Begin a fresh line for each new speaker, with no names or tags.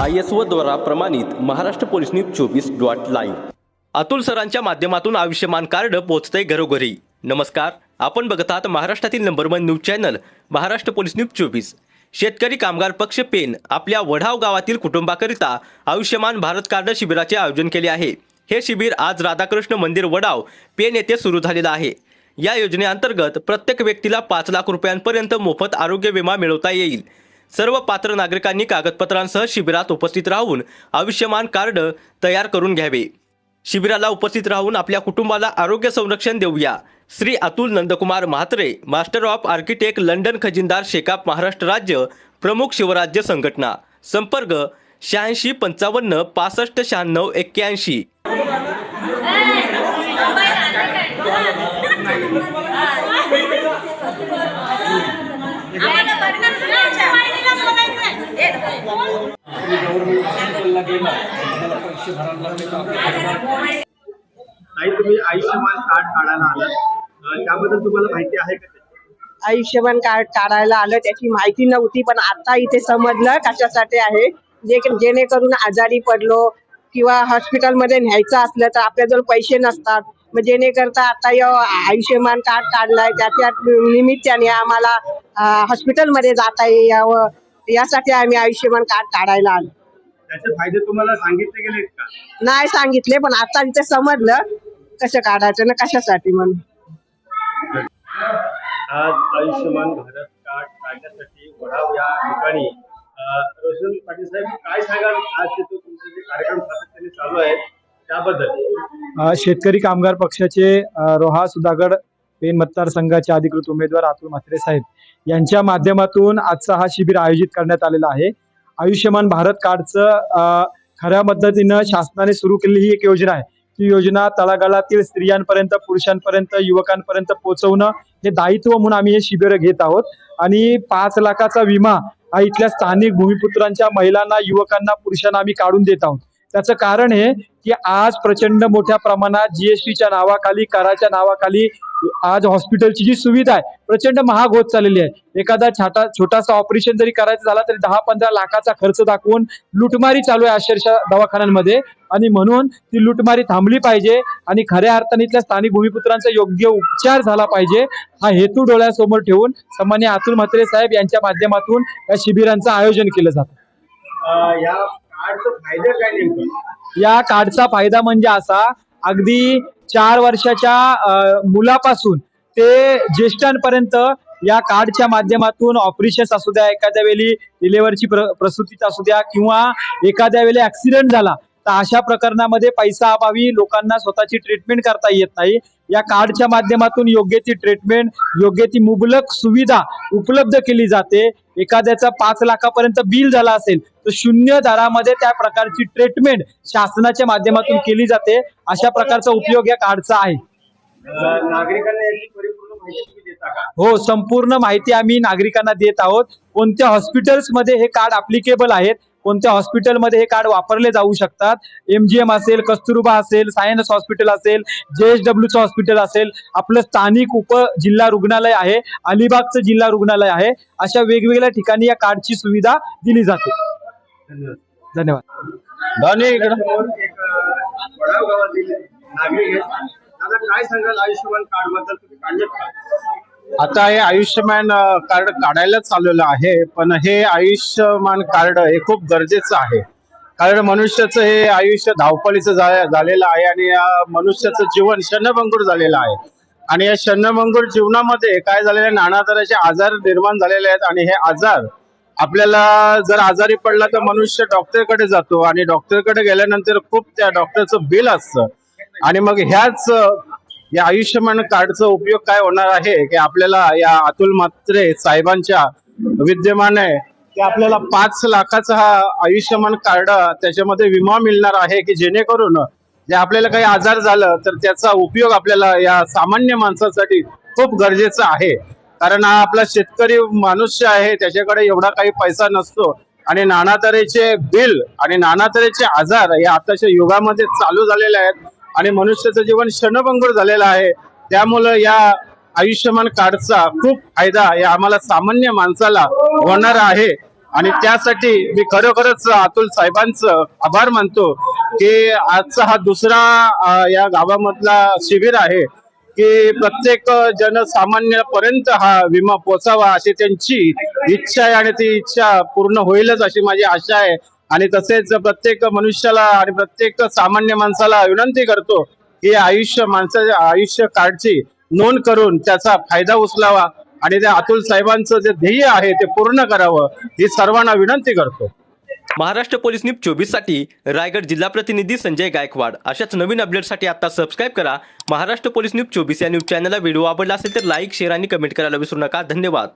I S O द्वारा प्रमाणित Maharashtra police news चोवीस डॉट लाईव्ह. अतुल सरांच्या माध्यमातून आयुष्यमान कार्ड पोहोचतंय घरोघरी. नमस्कार आपण बघत आहात महाराष्ट्रातील number one news channel Maharashtra police news चोवीस. शेतकरी कामगार पक्ष पेन आपल्या वढाव गावातील कुटुंबाकरिता आयुष्यमान भारत कार्ड शिबिराचे आयोजन केले आहे. हे शिबिर आज राधाकृष्ण मंदिर वडाव पेन येथे सुरू झालेलं आहे. या योजनेअंतर्गत प्रत्येक व्यक्तीला पाच लाख रुपयांपर्यंत मोफत आरोग्य विमा मिळवता येईल. सर्व पात्र नागरिकांनी कागदपत्रांसह शिबिरात उपस्थित राहून आयुष्यमान कार्ड तयार करून घ्यावे. शिबिराला उपस्थित राहून आपल्या कुटुंबाला आरोग्य संरक्षण देऊया. Shri Atul Nandkumar Mhatre master of architect London खजिनदार Shekap Maharashtra राज्य प्रमुख शिवराज्य संघटना. संपर्क शहाऐंशी पंचावन्न पासष्ट शहाण्णव एक्क्याऐंशी.
तुम्ही आयुष्यमान कार्ड काढायला त्याबद्दल तुम्हाला माहिती आहे का?
आयुष्यमान कार्ड काढायला आलं त्याची माहिती नव्हती पण आता इथे समजलं कशासाठी आहे. जे जेणेकरून आजारी पडलो किंवा हॉस्पिटलमध्ये न्यायचं असलं तर आपल्याजवळ पैसे नसतात. मग जेणेकरता आता या आयुष्यमान कार्ड काढलाय त्याच्या निमित्ताने आम्हाला हॉस्पिटलमध्ये जाता यावं. यासाठी आम्ही आयुष्यमान कार्ड काढायला आलो.
त्याचे फायदे तुम्हाला सांगितले गेलेत का?
नाही सांगितले पण आता इथे समजलं कसं काढायचं ना कशासाठी म्हणून.
आज आयुष्यमान भारत कार्ड काढण्यासाठी वडाव या ठिकाणी रोशन पाटील साहेब काय सांगाल? आज जे कार्यक्रम सातत्याने चालू आहेत त्याबद्दल.
शेतकरी कामगार पक्षाचे रोहा सुधागड पेन मतदारसंघाचे अधिकृत उमेदवार अतुल म्हात्रे साहेब यांच्या माध्यमातून आजचा हा शिबिर आयोजित करण्यात आलेला आहे. आयुष्यमान भारत कार्डचं खऱ्या पद्धतीनं शासनाने सुरू केलेली ही एक योजना आहे. ती योजना तळागाळातील स्त्रियांपर्यंत पुरुषांपर्यंत युवकांपर्यंत पोहोचवणं हे दायित्व म्हणून आम्ही हे शिबिर घेत आहोत. आणि पाच लाखाचा विमा हा इथल्या स्थानिक भूमिपुत्रांच्या महिलांना युवकांना पुरुषांना आम्ही काढून देत आहोत. त्याचं कारण हे की आज प्रचंड मोठ्या प्रमाणात जीएसटीच्या नावाखाली कराच्या नावाखाली आज हॉस्पिटलची जी सुविधा आहे प्रचंड महाग होत चाललेली आहे. एखादा छाटा छोटासा ऑपरेशन जरी करायचं झाला तरी दहा पंधरा लाखाचा खर्च दाखवून लुटमारी चालू आहे अक्षरशः दवाखान्यांमध्ये. आणि म्हणून ती लुटमारी थांबली पाहिजे आणि खऱ्या अर्थाने इथल्या स्थानिक भूमिपुत्रांचा योग्य उपचार झाला पाहिजे हा हेतू डोळ्यासमोर ठेवून सन्मान्य अतुल म्हात्रे साहेब यांच्या माध्यमातून या शिबिरांचं आयोजन केलं जातं.
या काय
या कार्डचा फायदा म्हणजे असा अगदी चार वर्षाच्या मुलापासून ते ज्येष्ठांपर्यंत या कार्डच्या माध्यमातून ऑपरेशन असू द्या एखाद्या वेळी डिलेव्हरची प्र प्रसूतीच असू द्या किंवा एखाद्या वेळी ऍक्सिडेंट झाला तर अशा प्रकरणामध्ये पैसा अभावी लोकांना स्वतःची ट्रीटमेंट करता येत नाही. या कार्डच्या माध्यमातून योग्य ती ट्रीटमेंट योग्य ती मुबलक सुविधा उपलब्ध केली जाते. एखाद्याचा पाच लाखापर्यंत बिल झाला असेल तर शून्य दरामध्ये त्या प्रकारची ट्रीटमेंट शासनाच्या माध्यमातून केली जाते. अशा प्रकारचा उपयोग या कार्डचा आहे.
नागरिकांना याची परिपूर्ण माहिती तुम्ही देता का?
हो संपूर्ण माहिती आम्ही नागरिकांना देत आहोत. कोणत्या हॉस्पिटल्समध्ये हे कार्ड अप्लिकेबल आहेत कोणत्या हॉस्पिटलमध्ये हे कार्ड वापरले जाऊ शकतात? एमजीएम असेल कस्तुरबा असेल सायन्स हॉस्पिटल असेल जेएसडब्ल्यूचं हॉस्पिटल असेल आपलं स्थानिक उप जिल्हा रुग्णालय आहे अलिबागचं जिल्हा रुग्णालय आहे. अशा वेगवेगळ्या ठिकाणी या कार्डची सुविधा दिली जाते.
धन्यवाद.
धन्यवाद.
काय सांगाल आयुष्यमान कार्डबद्दल तुम्ही काढलेत का?
आता हे आयुष्यमान कार्ड काढायला चाललेलं आहे पण हे आयुष्यमान कार्ड हे खूप गरजेचं आहे. कारण मनुष्याचं हे आयुष्य धावपळीचं झालेलं आहे आणि या मनुष्याचं जीवन शनभंगूर झालेलं आहे. आणि या शनभंगूर जीवनामध्ये काय झालेलं आहे नाना तऱ्हेचे आजार निर्माण झालेले आहेत आणि हे आजार आपल्याला जर आजारी पडला तर मनुष्य डॉक्टरकडे जातो आणि डॉक्टरकडे गेल्यानंतर खूप त्या डॉक्टरचं बिल असतं. आणि मग ह्याच या आयुष्यमान कार्डचा उपयोग काय होणार आहे? की आपल्याला या अतुल मात्रे साहेबांच्या विद्यमान आहे की आपल्याला पाच लाखाचा हा आयुष्यमान कार्ड त्याच्यामध्ये विमा मिळणार आहे की जेणेकरून जे आपल्याला काही आजार झालं तर त्याचा उपयोग आपल्याला या सामान्य माणसासाठी खूप गरजेचा आहे. कारण हा आपला शेतकरी मनुष्य आहे त्याच्याकडे एवढा काही पैसा नसतो. आणि नाना तऱ्हेचे बिल आणि नाना तऱ्हेचे आजार हे आताच्या युगामध्ये चालू झालेले आहेत. आणि मनुष्याचं जीवन क्षणभंगूर झालेलं आहे. त्यामुळं या आयुष्यमान कार्डचा खूप फायदा या आम्हाला सामान्य माणसाला होणार आहे. आणि त्यासाठी मी खरोखरच अतुल साहेबांचं आभार मानतो की आजचा हा दुसरा या गावामधला शिबिर आहे की प्रत्येक जनसामान्यापर्यंत हा विमा पोचावा अशी त्यांची इच्छा आहे आणि ती इच्छा पूर्ण होईलच अशी माझी आशा आहे. आणि तसेच प्रत्येक मनुष्याला आणि प्रत्येक सामान्य माणसाला विनंती करतो की आयुष्य माणसाच्या आयुष्य कार्डची नोंद करून त्याचा फायदा उचलावा आणि त्या अतुल साहेबांचं जे ध्येय आहे ते पूर्ण करावं ही सर्वांना विनंती करतो.
महाराष्ट्र पोलीस न्यूज चोवीससाठी रायगड जिल्हा प्रतिनिधी संजय गायकवाड. अशाच नवीन अपडेटसाठी आता सबस्क्राईब करा. महाराष्ट्र पोलीस न्यूज चोवीस या न्यूज चॅनलला व्हिडिओ आवडला असेल तर लाईक शेअर आणि कमेंट करायला विसरू नका. धन्यवाद.